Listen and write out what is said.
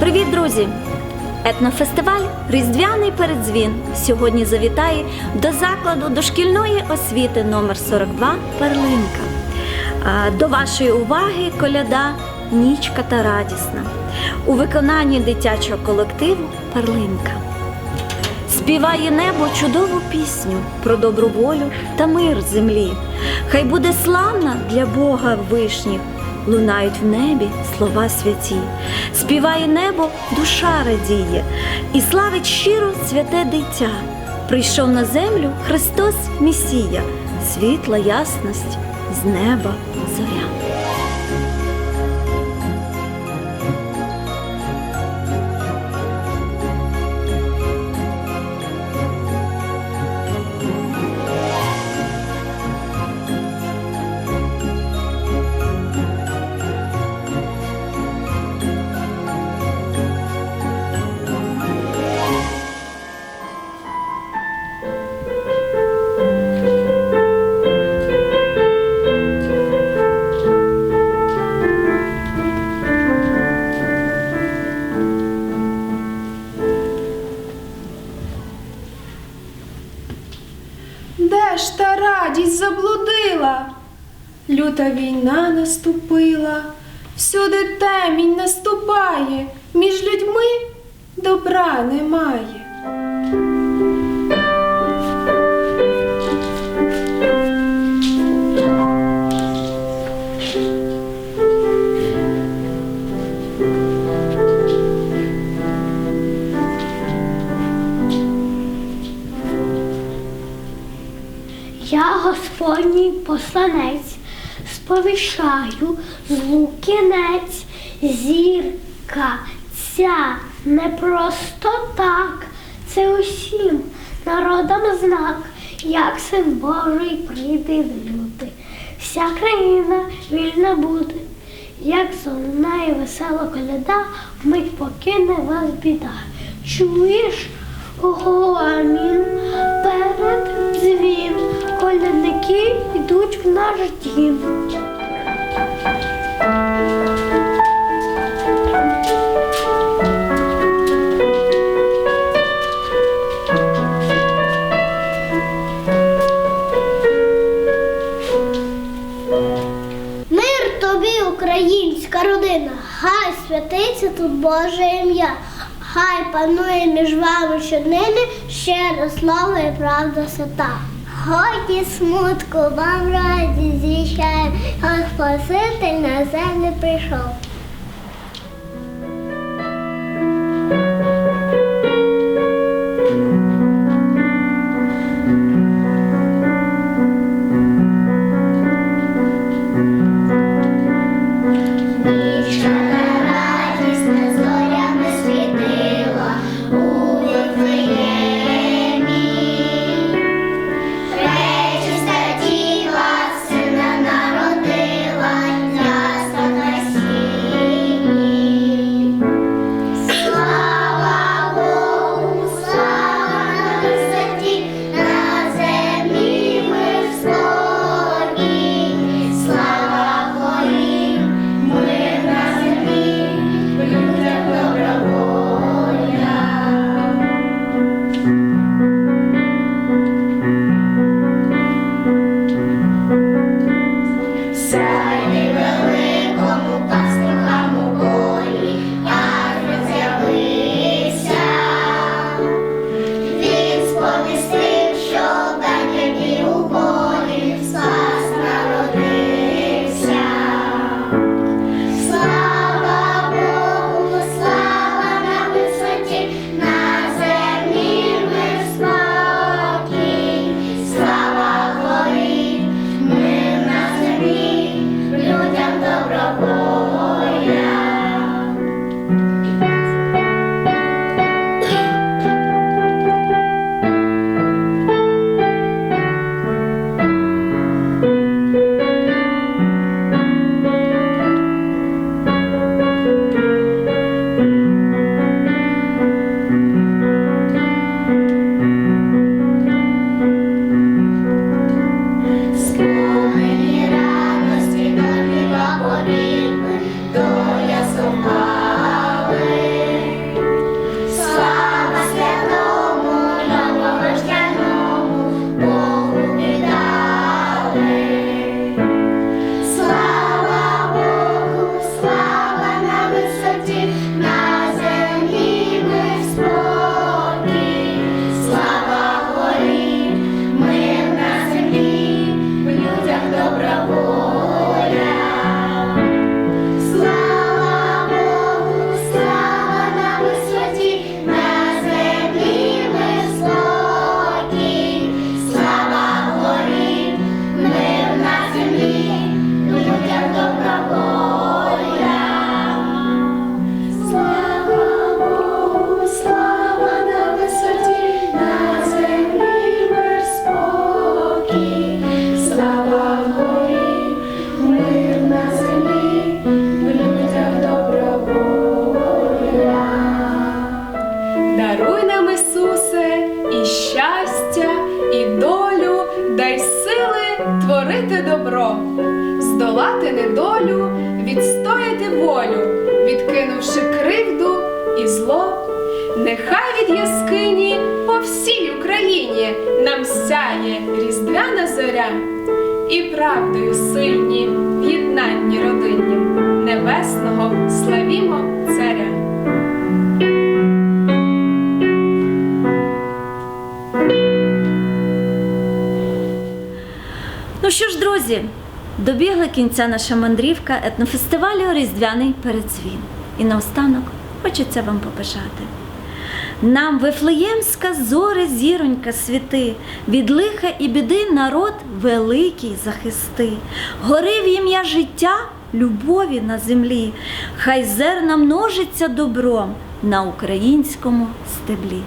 Привіт, друзі! Етнофестиваль Різдвяний передзвін сьогодні завітає до закладу дошкільної освіти номер 42 Перлинка. До вашої уваги коляда Нічка та радісна у виконанні дитячого колективу Перлинка. Співає небо чудову пісню про добру волю та мир землі. Хай буде славна для Бога вишніх, лунають в небі слова святі. Співає небо, душа радіє, і славить щиро святе дитя. Прийшов на землю Христос Месія, світла ясність з неба зоря. Де ж та радість заблудила? Люта війна наступила, всюди темінь наступає, між людьми добра немає. Господній посланець, сповіщаю злу кінець, зірка ця не просто так, це усім народам знак, як син Божий прийде в люди. Вся країна вільна буде, як золинає весела коляда, вмить покине вас біда. Чуєш? Гомін перед дзвін, колядники йдуть в наш дім. Мир тобі, українська родина, хай святиться тут Боже ім'я, хай панує між вами щоднини щире слово і правда свята. Годі смутку, вам радість зіщає, Господь Спаситель на землю прийшов. Зробити добро, здолати недолю, відстояти волю, відкинувши кривду і зло, нехай від яскині по всій Україні нам сяє різдвяна зоря і правдою сильні в'єднання. Друзі, добігла кінця наша мандрівка етнофестивалю Різдвяний передзвін. І наостанок хочеться вам побажати. Нам Вифлеємська зоре зіронька світи, від лиха і біди народ великий захисти. Гори в ім'я життя, любові на землі, хай зерна множиться добром на українському стеблі.